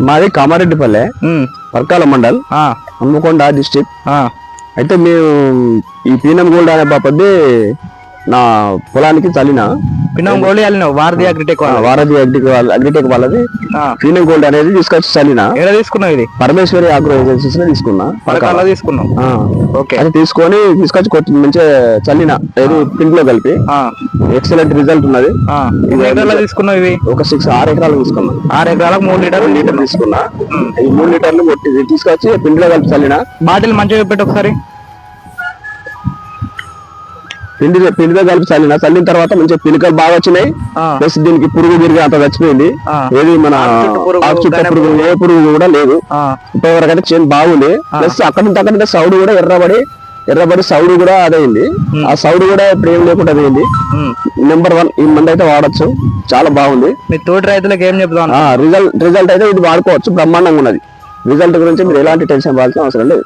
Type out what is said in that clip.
మాది కామారెడ్డిపల్లె వర్కాల మండల్ హన్మకొండ డిస్టిక్ ఆ, అయితే మేము ఈ పీనం గోల్డ్ అనే బాపద్ది నా పొలానికి చల్లిన. పిన్నం గోళీ వెళ్ళినావు భారతీయ అగ్రిటెక్ వారధి అగ్రిటెక్ వాళ్ళ అగ్రిటెక్ వాళ్ళది. పీనం గోల్డ్ అనేది తీసుకొచ్చి చల్లిన. ఎక్కడ తీసుకున్నావు ఇది? పరమేశ్వరి ఆగ్రో ఏజెన్సీస్లో తీసుకున్నా పథకాల్లో తీసుకున్నావు? ఆ. ఓకే. అది తీసుకొని తీసుకొచ్చి కొట్టి మంచిగా చల్లిన. ఏది పిండిలో కలిపి. ఆ, ఎక్సలెంట్ రిజల్ట్ ఉన్నది. తీసుకున్నావు ఇవి? ఒక సిక్స్ ఆరు ఎకరాలు తీసుకున్నా. ఆరు ఎకరాలకు మూడు లీటర్లు? మూడు లీటర్లు తీసుకున్నా. ఈ మూడు లీటర్లు కొట్టి తీసుకొచ్చి పిండిలో కలిపి చల్లిన. బాటిల్ మంచిగా పెట్టి ఒకసారి. పిండి పిండితో కలిపి చల్లిన. చల్లిన తర్వాత మంచిగా పిలికలు బాగా వచ్చినాయి. ప్లస్ దీనికి పురుగు గిరిగి అంత చచ్చిపోయింది. ఏది మన చుట్టు పురుగు, ఏ పురుగు కూడా లేదు. ఆ, ఇప్పటివరకు అయితే చేను బాగుంది. ప్లస్ అక్కడ నుంచి అక్కడ సౌడు కూడా ఎర్రబడి ఎర్రబడి సౌడు కూడా అదైంది. ఆ సౌడు కూడా ఇప్పుడు ఏం లేకుండా అదైంది ఉమ్. నెంబర్ వన్ ఈ మంది అయితే వాడచ్చు. చాలా బాగుంది. మీ తోటి రైతులకు ఏం చెప్తాను ఆ రిజల్ట్ రిజల్ట్ అయితే ఇది వాడుకోవచ్చు. బ్రహ్మాండంగా ఉన్నది. రిజల్ట్ గురించి మీరు ఎలాంటి టెన్షన్ పడాల్సిన అవసరం లేదు.